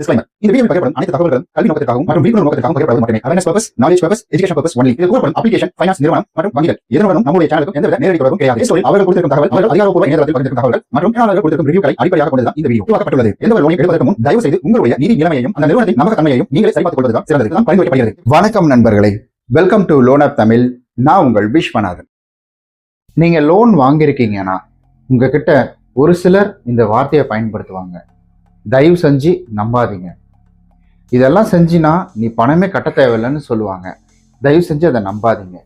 Disclaimer. இந்த பகிரப்படும் அனைத்து தகவல்களும் கல்வி நோக்கத்திற்காகவும் மற்றும் விழிப்புணர்வு நோக்கத்திற்காகவும் மட்டுமே. Awareness purpose knowledge purpose education purpose only இது கூறப்படும் அப்ளிகேஷன் ஃபைனான்ஸ் நிறுவனம் மற்றும் வங்கிகள். நம்முடைய எந்தவித நேரடி தொடர்பும் கிடையாது. அவர்கள் கொடுத்திருக்கும் தகவல் அவர்கள் அதிகாரப்பூர்வ இணையதளத்தில் பகிர்ந்திருக்கும் மற்றும் கொடுத்திருக்கும் ரிவ்யூக்களை அடிப்படையாக இந்த வீடியோ உருவாக்கப்பட்டுள்ளது. எந்த ஒரு லோனை எடுப்பதற்கு முன் தயவு செய்து உங்களுடைய நிதி நிலைமையையும் அந்த நிறுவனத்தின் நம்பகத்தன்மையையும் நீங்களே சரிபார்த்துக் கொள்வதுதான் சிறந்தது. தான் பரிந்துரைக்கப்படுகிறது. வணக்கம் நண்பர்களே. Welcome to loan app Tamil நான் உங்கள் விஸ்வநாதன். நீங்க லோன் வாங்கியிருக்கீங்கன்னா உங்ககிட்ட ஒரு சிலர் இந்த வார்த்தையை பயன்படுத்துவாங்க. தயவு செஞ்சு நம்பாதீங்க. இதெல்லாம் செஞ்சினா நீ பணமே கட்ட தேவையில்லைன்னு சொல்லுவாங்க. தயவு செஞ்சு அதை நம்பாதீங்க.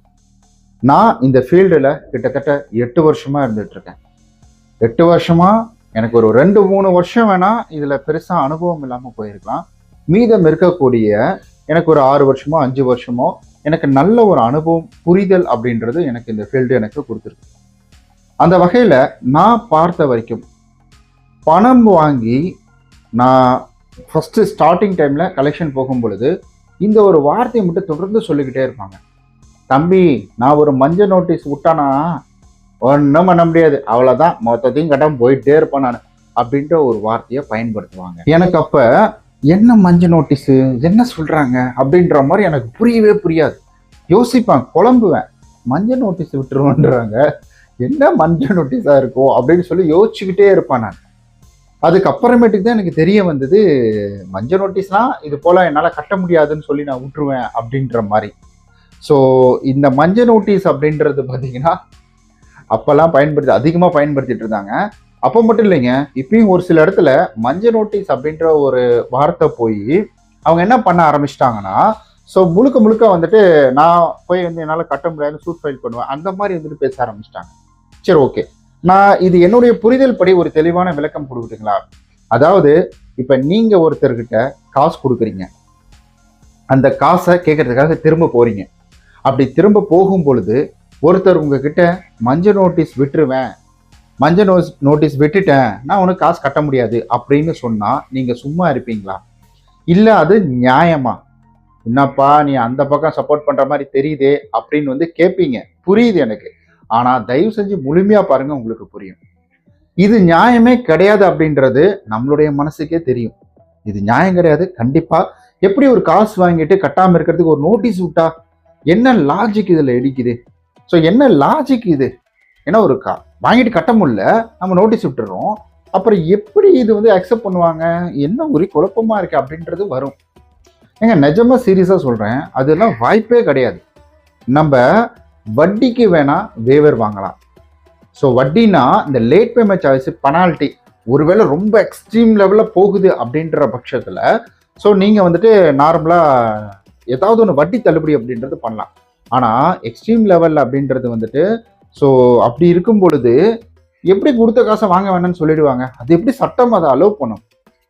நான் இந்த ஃபீல்டில் கிட்டத்தட்ட எட்டு வருஷமாக இருந்துகிட்ருக்கேன். எட்டு வருஷமாக எனக்கு ஒரு ரெண்டு மூணு வருஷம் வேணால் இதில் பெருசாக அனுபவம் இல்லாமல் போயிருக்கலாம். மீதம் இருக்கக்கூடிய எனக்கு ஒரு ஆறு வருஷமோ அஞ்சு வருஷமோ எனக்கு நல்ல ஒரு அனுபவம் புரிதல் அப்படின்றது எனக்கு இந்த ஃபீல்டு எனக்கு கொடுத்துருக்கு. அந்த வகையில் நான் பார்த்த வரைக்கும் பணம் வாங்கி நான் ஃபஸ்ட்டு ஸ்டார்டிங் டைமில் கலெக்ஷன் போகும் பொழுது இந்த ஒரு வார்த்தையை மட்டும் தொடர்ந்து சொல்லிக்கிட்டே இருப்பாங்க. தம்பி நான் ஒரு மஞ்சள் நோட்டீஸ் விட்டானா? ஒன்றும் பண்ண முடியாது. அவ்வளோதான் மொத்தத்தையும் கட்டாம போயிட்டே இருப்பேன் நான். அப்படின்ற ஒரு வார்த்தையை பயன்படுத்துவாங்க. எனக்கு அப்போ என்ன மஞ்சள் நோட்டீஸு என்ன சொல்கிறாங்க அப்படின்ற மாதிரி எனக்கு புரியவே புரியாது. யோசிப்பேன் குழம்புவேன். மஞ்சள் நோட்டீஸ் விட்டுருவோன்றாங்க. என்ன மஞ்சள் நோட்டீஸாக இருக்கும் அப்படின்னு சொல்லி யோசிச்சுக்கிட்டே இருப்பேன் நான். அதுக்கப்புறமேட்டுக்கு தான் எனக்கு தெரிய வந்தது மஞ்சள் நோட்டீஸ்னால் இது போல் என்னால் கட்ட முடியாதுன்னு சொல்லி நான் விட்டுருவேன் அப்படின்ற மாதிரி. ஸோ இந்த மஞ்சள் நோட்டீஸ் அப்படின்றது பார்த்தீங்கன்னா அப்போல்லாம் பயன்படுத்தி அதிகமாக பயன்படுத்திட்டு இருந்தாங்க. அப்போ மட்டும் இல்லைங்க இப்பயும் ஒரு சில இடத்துல மஞ்சள் நோட்டீஸ் அப்படின்ற ஒரு வார்த்தை போய் அவங்க என்ன பண்ண ஆரம்பிச்சிட்டாங்கன்னா ஸோ முழுக்க முழுக்க வந்துட்டு நான் போய் வந்து என்னால் கட்ட முடியாதுன்னு சூட் ஃபைல் பண்ணுவேன் அந்த மாதிரி வந்துட்டு பேச ஆரம்பிச்சிட்டாங்க. சரி ஓகே நான் இது என்னுடைய புரிதல் படி ஒரு தெளிவான விளக்கம் கொடுக்குறீங்களா அதாவது இப்போ நீங்க ஒருத்தர்கிட்ட காசு கொடுக்குறீங்க. அந்த காசை கேட்கறதுக்காக திரும்ப போறீங்க. அப்படி திரும்ப போகும் பொழுது ஒருத்தர் உங்ககிட்ட மஞ்சள் நோட்டீஸ் விட்டுருவேன். மஞ்சள் நோஸ் நோட்டீஸ் விட்டுட்டேன். நான் உனக்கு காசு கட்ட முடியாது. அப்படின்னு சொன்னால் நீங்கள் சும்மா இருப்பீங்களா? இல்லை அது நியாயமா? என்னப்பா நீ அந்த பக்கம் சப்போர்ட் பண்ணுற மாதிரி தெரியுதே. அப்படின்னு வந்து கேட்பீங்க புரியுது எனக்கு. ஆனா தயவு செஞ்சு முழுமையா பாருங்க உங்களுக்கு புரியும். இது நியாயமே கிடையாது அப்படின்றது நம்மளுடைய மனசுக்கே தெரியும். இது நியாயம் கிடையாது கண்டிப்பா. எப்படி ஒரு காசு வாங்கிட்டு கட்டாம இருக்கிறதுக்கு ஒரு நோட்டீஸ் விட்டா என்ன லாஜிக் இதுல இடிக்குது? ஸோ என்ன லாஜிக் இது? ஏன்னா ஒரு கா வாங்கிட்டு கட்ட முடியல நம்ம நோட்டீஸ் விட்டுறோம். அப்புறம் எப்படி இது வந்து அக்செப்ட் பண்ணுவாங்க? என்ன ஒரு குழப்பமா இருக்கு அப்படின்றது வரும். ஏங்க நிஜமா சீரியஸா சொல்றேன். அதெல்லாம் வாய்ப்பே கிடையாது. நம்ம வட்டிக்கு வேணால் வேவர் வாங்கலாம். ஸோ வட்டினா இந்த லேட் பேமெண்ட் சார்ஜஸ் பெனால்ட்டி ஒருவேளை ரொம்ப எக்ஸ்ட்ரீம் லெவலில் போகுது அப்படின்ற பட்சத்தில் ஸோ நீங்கள் வந்துட்டு நார்மலாக ஏதாவது ஒன்று வட்டி தள்ளுபடி அப்படின்றது பண்ணலாம். ஆனால் எக்ஸ்ட்ரீம் லெவலில் அப்படின்றது வந்துட்டு ஸோ அப்படி இருக்கும் பொழுது எப்படி கொடுத்த காசை வாங்க வேணாம்னு சொல்லிடுவாங்க? அது எப்படி சட்டம் அதை அலோவ் பண்ணும்?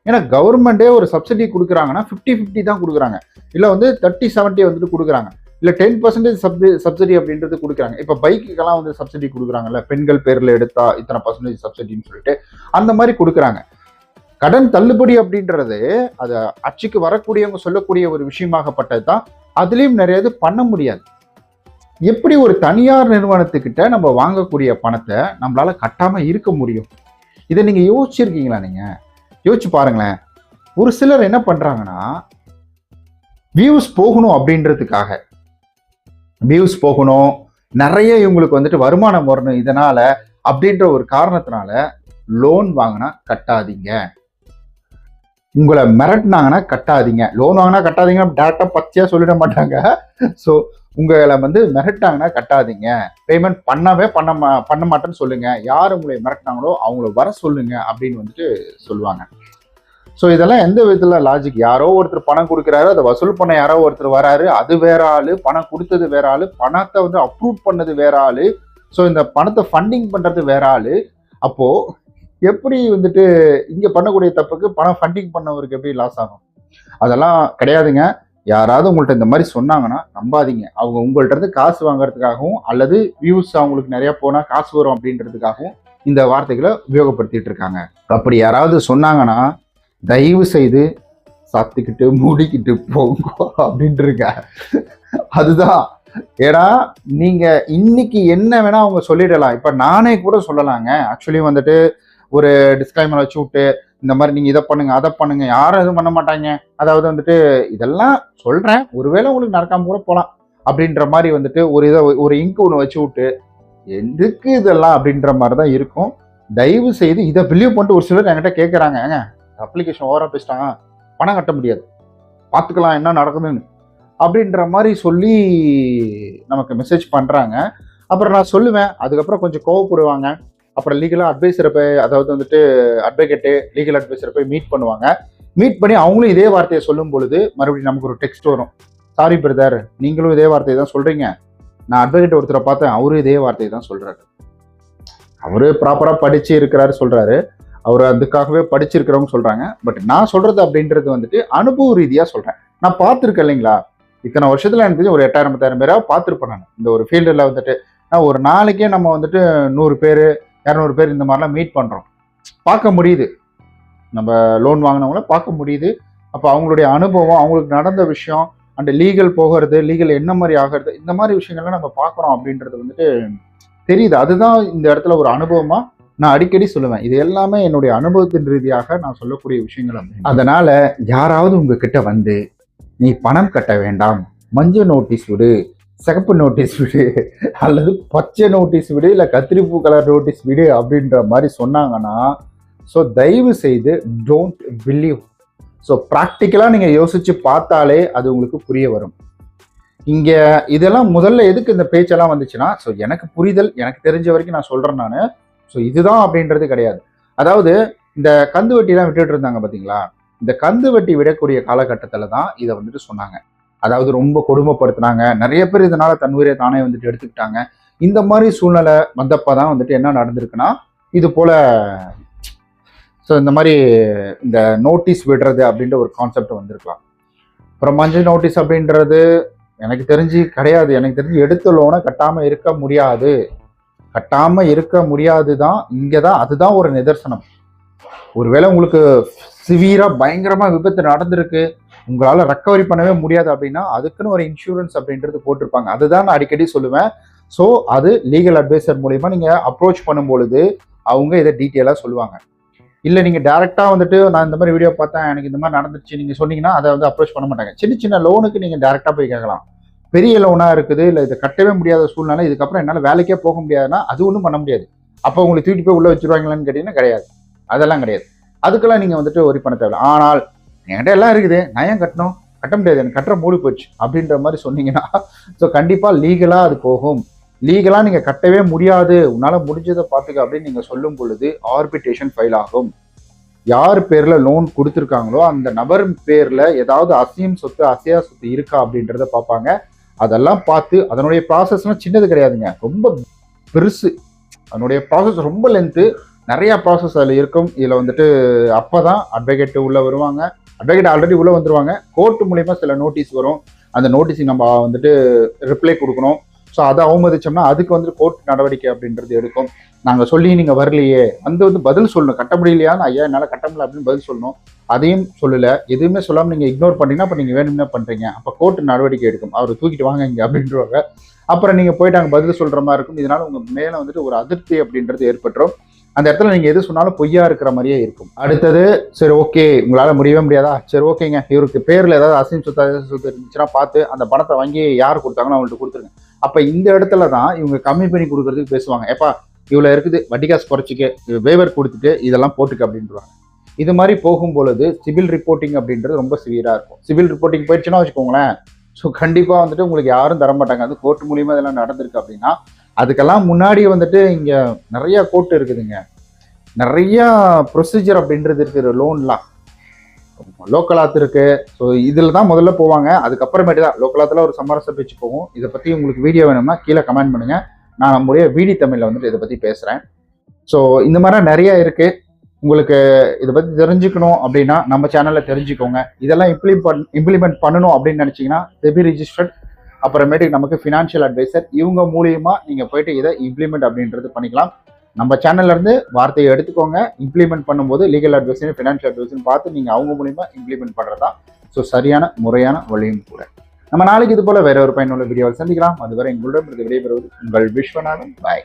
ஏன்னா கவர்மெண்ட்டே ஒரு சப்சிடி கொடுக்குறாங்கன்னா ஃபிஃப்டி ஃபிஃப்டி தான் கொடுக்குறாங்க. இல்லை வந்து தேர்ட்டி செவன்ட்டி வந்துட்டு கொடுக்குறாங்க. இல்லை டென் பர்சன்டேஜ் சப்சி சப்சிடி அப்படின்றது கொடுக்குறாங்க. இப்போ பைக்குக்கெல்லாம் வந்து சப்சிடி கொடுக்குறாங்கல்ல பெண்கள் பேரில் எடுத்தா இத்தனை பர்சன்டேஜ் சப்சிடின்னு சொல்லிட்டு அந்த மாதிரி கொடுக்குறாங்க. கடன் தள்ளுபடி அப்படின்றது அது அச்சுக்கு வரக்கூடியவங்க சொல்லக்கூடிய ஒரு விஷயமாகப்பட்டது தான் அதுலேயும் நிறைய இது பண்ண முடியாது. எப்படி ஒரு தனியார் நிறுவனத்துக்கிட்ட நம்ம வாங்கக்கூடிய பணத்தை நம்மளால கட்டாமல் இருக்க முடியும்? இதை நீங்கள் யோசிச்சிருக்கீங்களா நீங்கள் யோசிச்சு பாருங்களேன். ஒரு சிலர் என்ன பண்ணுறாங்கன்னா வியூஸ் போகணும் அப்படின்றதுக்காக வியூஸ் போகணும். நிறைய இவங்களுக்கு வந்துட்டு வருமானம் வரணும். இதனால அப்படின்ற ஒரு காரணத்தினால லோன் வாங்கினா கட்டாதீங்க. உங்களை மிரட்டினாங்கன்னா கட்டாதீங்க. லோன் வாங்கினா கட்டாதீங்க. டேரக்டா பச்சையா சொல்லிட மாட்டாங்க. ஸோ உங்களை வந்து மிரட்டாங்கன்னா கட்டாதீங்க. பேமெண்ட் பண்ணவே பண்ண மா பண்ண மாட்டேன்னு சொல்லுங்க. யார் உங்களை மிரட்டினாங்களோ அவங்கள வர சொல்லுங்க அப்படின்னு வந்துட்டு சொல்லுவாங்க. ஸோ இதெல்லாம் எந்த விதத்தில் லாஜிக் யாரோ ஒருத்தர் பணம் கொடுக்குறாரு அதை வசூல் பண்ண யாரோ ஒருத்தர் வராரு அது வேற ஆள் பணம் கொடுத்தது வேற ஆள் பணத்தை வந்து அப்ரூவ் பண்ணது வேற ஆள் ஸோ இந்த பணத்தை ஃபண்டிங் பண்ணுறது வேற ஆள். அப்போது எப்படி வந்துட்டு இங்கே பண்ணக்கூடிய தப்புக்கு பணம் ஃபண்டிங் பண்ணவருக்கு எப்படி லாஸ் ஆகும்? அதெல்லாம் கிடையாதுங்க. யாராவது உங்கள்கிட்ட இந்த மாதிரி சொன்னாங்கன்னா நம்பாதீங்க. அவங்க உங்கள்கிட்ட இருந்து காசு வாங்குறதுக்காகவும் அல்லது வியூஸ் அவங்களுக்கு நிறையா போனால் காசு வரும் அப்படின்றதுக்காகவும் இந்த வார்த்தைகளை உபயோகப்படுத்திட்டு இருக்காங்க. அப்படி யாராவது சொன்னாங்கன்னா தயவு செய்து சாத்திக்கிட்டு மூடிக்கிட்டு போங்க அப்படின்ட்டு இருக்க அதுதான். ஏன்னா நீங்க இன்னைக்கு என்ன வேணா அவங்க சொல்லிடலாம். இப்ப நானே கூட சொல்லலாங்க. ஆக்சுவலி வந்துட்டு ஒரு டிஸ்கிளைமர் வச்சு விட்டு இந்த மாதிரி நீங்க இதை பண்ணுங்க அதை பண்ணுங்க. யாரும் எதுவும் பண்ண மாட்டாங்க. அதாவது வந்துட்டு இதெல்லாம் சொல்றேன். ஒருவேளை உங்களுக்கு நடக்காம கூட போகலாம் அப்படின்ற மாதிரி வந்துட்டு ஒரு இதை ஒரு இங்க் ஒன்று வச்சு விட்டு எதுக்கு இதெல்லாம்? அப்படின்ற மாதிரி தான் இருக்கும். தயவு செய்து இதை பிலீவ் பண்ணிட்டு ஒரு சிலர் என்கிட்ட கேட்குறாங்க அப்ளிகேஷன் ஓவராக பேசிட்டாங்க பணம் கட்ட முடியாது. பார்த்துக்கலாம் என்ன நடக்குதுன்னு. அப்படின்ற மாதிரி சொல்லி நமக்கு மெசேஜ் பண்ணுறாங்க அப்புறம் நான் சொல்லுவேன். அதுக்கப்புறம் கொஞ்சம் கோவப்படுவாங்க. அப்புறம் லீகலாக அட்வைஸரை போய் அதாவது வந்துட்டு அட்வொகேட்டு லீகல் அட்வைஸரை போய் மீட் பண்ணுவாங்க. மீட் பண்ணி அவங்களும் இதே வார்த்தையை சொல்லும் பொழுது மறுபடியும் நமக்கு ஒரு டெக்ஸ்ட் வரும். சாரி பிரதர் நீங்களும் இதே வார்த்தையை தான் சொல்கிறீங்க நான் அட்வொகேட் ஒருத்தரை பார்த்தேன். அவரும் இதே வார்த்தையை தான் சொல்கிறாரு அவரு ப்ராப்பராக படித்து இருக்கிறாரு சொல்கிறாரு அவர் அதுக்காகவே படிச்சிருக்கிறவங்க சொல்கிறாங்க பட் நான் சொல்கிறது அப்படின்றது வந்துட்டு அனுபவ ரீதியாக சொல்கிறேன் நான் பார்த்துருக்கேன் இல்லைங்களா? இத்தனை வருஷத்துல எனக்கு தெரிஞ்சு ஒரு எட்டாயிரம் பத்தாயிரம் பேராக பார்த்துருப்பேன் நான். இந்த ஒரு ஃபீல்டில் வந்துட்டு நான் ஒரு நாளைக்கே நம்ம வந்துட்டு நூறு பேர் இரநூறு பேர் இந்த மாதிரிலாம் மீட் பண்ணுறோம் பார்க்க முடியுது. நம்ம லோன் வாங்கினவங்கள பார்க்க முடியுது. அப்போ அவங்களுடைய அனுபவம் அவங்களுக்கு நடந்த விஷயம் அண்ட் லீகல் போகிறது லீகல் என்ன மாதிரி ஆகிறது இந்த மாதிரி விஷயங்கள்லாம் நம்ம பார்க்குறோம் அப்படின்றது வந்துட்டு தெரியுது. அதுதான் இந்த இடத்துல ஒரு அனுபவமாக நான் அடிக்கடி சொல்லுவேன் இது எல்லாமே என்னுடைய அனுபவத்தின் ரீதியாக நான் சொல்லக்கூடிய விஷயங்கள் அப்படின்னு. அதனால யாராவது உங்ககிட்ட வந்து நீ பணம் கட்ட வேண்டாம் மஞ்சள் நோட்டீஸ் விடு சிகப்பு நோட்டீஸ் விடு அல்லது பச்சை நோட்டீஸ் விடு இல்லை கத்திரிப்பூ கலர் நோட்டீஸ் விடு அப்படின்ற மாதிரி சொன்னாங்கன்னா ஸோ தயவு செய்து டோன்ட் பிலீவ் ஸோ ப்ராக்டிக்கலாக நீங்கள் யோசிச்சு பார்த்தாலே அது உங்களுக்கு புரிய வரும். இங்கே இதெல்லாம் முதல்ல எதுக்கு இந்த பேச்செல்லாம் வந்துச்சுன்னா ஸோ எனக்கு புரிதல் எனக்கு தெரிஞ்ச வரைக்கும் நான் சொல்கிறேன் நான். ஸோ இதுதான் அப்படின்றது கிடையாது. அதாவது இந்த கந்து வட்டிலாம் விட்டுட்டு இருந்தாங்க பார்த்தீங்களா இந்த கந்து வட்டி விடக்கூடிய காலகட்டத்தில் தான் இதை வந்துட்டு சொன்னாங்க. அதாவது ரொம்ப கொடுமைப்படுத்துனாங்க. நிறைய பேர் இதனால தன்னுயிரை தானே வந்துட்டு எடுத்துக்கிட்டாங்க. இந்த மாதிரி சூழ்நிலை வந்தப்போ தான் வந்துட்டு என்ன நடந்திருக்குன்னா இது போல ஸோ இந்த மாதிரி இந்த நோட்டீஸ் விடுறது அப்படின்ற ஒரு கான்செப்ட் வந்திருக்கலாம். அப்புறம் மஞ்சள் நோட்டீஸ் அப்படின்றது எனக்கு தெரிஞ்சு கிடையாது. எனக்கு தெரிஞ்சு எடுத்த லோனை கட்டாமல் இருக்க முடியாது. கட்டாமல் இருக்க முடியாது தான் இங்கே தான் அதுதான் ஒரு நிதர்சனம். ஒருவேளை உங்களுக்கு சிவியராக பயங்கரமாக விபத்து நடந்திருக்கு உங்களால் ரெக்கவரி பண்ணவே முடியாது அப்படின்னா அதுக்குன்னு ஒரு இன்சூரன்ஸ் அப்படின்றது போட்டிருப்பாங்க. அதுதான் நான் அடிக்கடி சொல்லுவேன். ஸோ அது லீகல் அட்வைசர் மூலிமா நீங்கள் அப்ரோச் பண்ணும்பொழுது அவங்க இதை டீட்டெயிலாக சொல்லுவாங்க. இல்லை நீங்கள் டேரெக்டாக வந்துட்டு நான் இந்த மாதிரி வீடியோ பார்த்தேன் எனக்கு இந்த மாதிரி நடந்துச்சு நீங்கள் சொன்னீங்கன்னா அதை வந்து அப்ரோச் பண்ண மாட்டாங்க. சின்ன சின்ன லோனுக்கு நீங்கள் டேரெக்டாக போய் கேட்கலாம். பெரிய லோனாக இருக்குது இல்லை இதை கட்டவே முடியாத சூழ்நிலை இதுக்கப்புறம் என்னால் வேலைக்கே போக முடியாதுன்னா அது ஒன்றும் பண்ண முடியாது. அப்போ உங்களை தூக்கிட்டு போய் உள்ளே வச்சிருவாங்களான்னு கேட்டிங்கன்னா கிடையாது. அதெல்லாம் கிடையாது. அதுக்கெல்லாம் நீங்கள் வந்துட்டு ஒரி பண்ண தேவையில்ல. ஆனால் என்கிட்ட எல்லாம் இருக்குது. நான் ஏன் கட்டணும்? கட்ட முடியாது. எனக்கு கட்டுற மூடி போச்சு அப்படின்ற மாதிரி சொன்னீங்கன்னா ஸோ கண்டிப்பாக லீகலாக அது போகும். லீகலாக நீங்கள் கட்டவே முடியாது. உன்னால் முடிஞ்சதை பார்த்துக்க அப்படின்னு நீங்கள் சொல்லும் பொழுது ஆர்பிட்டேஷன் ஃபைல் ஆகும். யார் பேரில் லோன் கொடுத்துருக்காங்களோ அந்த நபர் பேரில் ஏதாவது அசியம் சொத்து அசையா சொத்து இருக்கா அப்படின்றத பார்ப்பாங்க. அதெல்லாம் பார்த்து அதனுடைய ப்ராசஸ்னால் சின்னது கிடையாதுங்க. ரொம்ப பெருசு. அதனுடைய ப்ராசஸ் ரொம்ப லென்த்து நிறையா ப்ராசஸ் அதில் இருக்கும். இதில் வந்துட்டு அப்போ தான் அட்வொகேட் உள்ளே வருவாங்க. அட்வொகேட் ஆல்ரெடி உள்ளே வந்துருவாங்க. கோர்ட் மூலிமா சில நோட்டீஸ் வரும். அந்த நோட்டீஸுக்கு நம்ம வந்துட்டு ரிப்ளை கொடுக்கணும். ஸோ அதை அவமதிச்சோம்னா அதுக்கு வந்து கோர்ட் நடவடிக்கை அப்படின்றது எடுக்கும். நாங்கள் சொல்லி நீங்கள் வரலையே. வந்து வந்து பதில் சொல்லணும். கட்ட முடியலையான்னு ஐயா என்னால் கட்ட முடியல அப்படின்னு பதில் சொல்லணும். அதையும் சொல்லலை. எதுவுமே சொல்லாமல் நீங்கள் இக்னோர் பண்ணீங்கன்னா அப்போ நீங்கள் வேணும்னா பண்ணுறீங்க அப்போ கோர்ட் நடவடிக்கை எடுக்கும். அவர் தூக்கிட்டு வாங்க இங்கே அப்படின்றவங்க. அப்புறம் நீங்கள் போயிட்டு அங்கே பதில் சொல்கிற மாதிரி இருக்கும். இதனால் உங்கள் மேலே வந்துட்டு ஒரு அதிருப்தி அப்படின்றது ஏற்பட்டுரும். அந்த இடத்துல நீங்கள் எது சொன்னாலும் பொய்யா இருக்கிற மாதிரியே இருக்கும். அடுத்தது சரி ஓகே உங்களால் முடியவே முடியாதா? சரி ஓகேங்க இவருக்கு பேரில் ஏதாவது அசிம் சொத்து அசிம் சொத்து இருந்துச்சுன்னா பார்த்து அந்த பணத்தை வாங்கி யார் கொடுத்தாங்களோ அவங்கள்ட்ட கொடுத்துருங்க. அப்போ இந்த இடத்துல தான் இவங்க கம்மி பண்ணி கொடுக்கறதுக்கு பேசுவாங்க. ஏப்பா இவ்வளோ இருக்குது வட்டி காசு குறைச்சிக்க வேவர் கொடுத்துட்டு இதெல்லாம் போட்டுக்க அப்படின்றாங்க இது மாதிரி போகும் பொழுது சிவில் ரிப்போர்ட்டிங் அப்படின்றது ரொம்ப சிவியராக இருக்கும். சிவில் ரிப்போர்ட்டிங் போயிடுச்சுன்னா வச்சுக்கோங்களேன். ஸோ கண்டிப்பாக வந்துட்டு உங்களுக்கு யாரும் தர மாட்டாங்க அது கோர்ட் மூலியமாக இதெல்லாம் நடந்திருக்கு அப்படின்னா அதுக்கெல்லாம் முன்னாடி வந்துட்டு இங்கே நிறைய கோர்ட் இருக்குதுங்க. நிறையா ப்ரொசீஜர் அப்படின்றது இருக்குது லோன்லாம் லோக்கலாத்து இருக்கு. ஸோ இதில் தான் முதல்ல போவாங்க. அதுக்கப்புறமேட்டு தான் லோக்கலாத்தில் ஒரு சமரச பேச்சு போகும் இதை பற்றி உங்களுக்கு வீடியோ வேணும்னா கீழே கமெண்ட் பண்ணுங்க. நான் நம்முடைய வீடி தமிழில் வந்துட்டு இதை பற்றி பேசுகிறேன் ஸோ இந்த மாதிரி நிறையா இருக்குது உங்களுக்கு இதை பற்றி தெரிஞ்சுக்கணும் அப்படின்னா நம்ம சேனலில் தெரிஞ்சுக்கோங்க. இதெல்லாம் இம்ப்ளிமெண்ட் இம்ப்ளிமெண்ட் பண்ணணும் அப்படின்னு நினச்சிங்கன்னா செபி ரிஜிஸ்டர்ட் அப்புறமேட்டுக்கு நமக்கு ஃபினான்ஷியல் அட்வைசர் இவங்க மூலியமா நீங்கள் போயிட்டு இதை இம்ப்ளிமெண்ட் அப்படின்றது பண்ணிக்கலாம். நம்ம சேனல்ல இருந்து வார்த்தையை எடுத்துக்கோங்க. இம்ப்ளிமெண்ட் பண்ணும்போது லீகல் அட்வைஸையும் ஃபினான்ஷியல் அட்வைஸையும் பார்த்து நீங்கள் அவங்க மூலியமா இம்ப்ளிமெண்ட் பண்ணுறதா ஸோ சரியான முறையான வழியும் கூட. நம்ம நாளைக்கு இது போல வேற ஒரு பயனுள்ள வீடியோவில் சந்திக்கலாம். அதுவரை உங்களிடம் இருந்து விடைபெறுவது உங்கள் விஸ்வநாதன். பாய்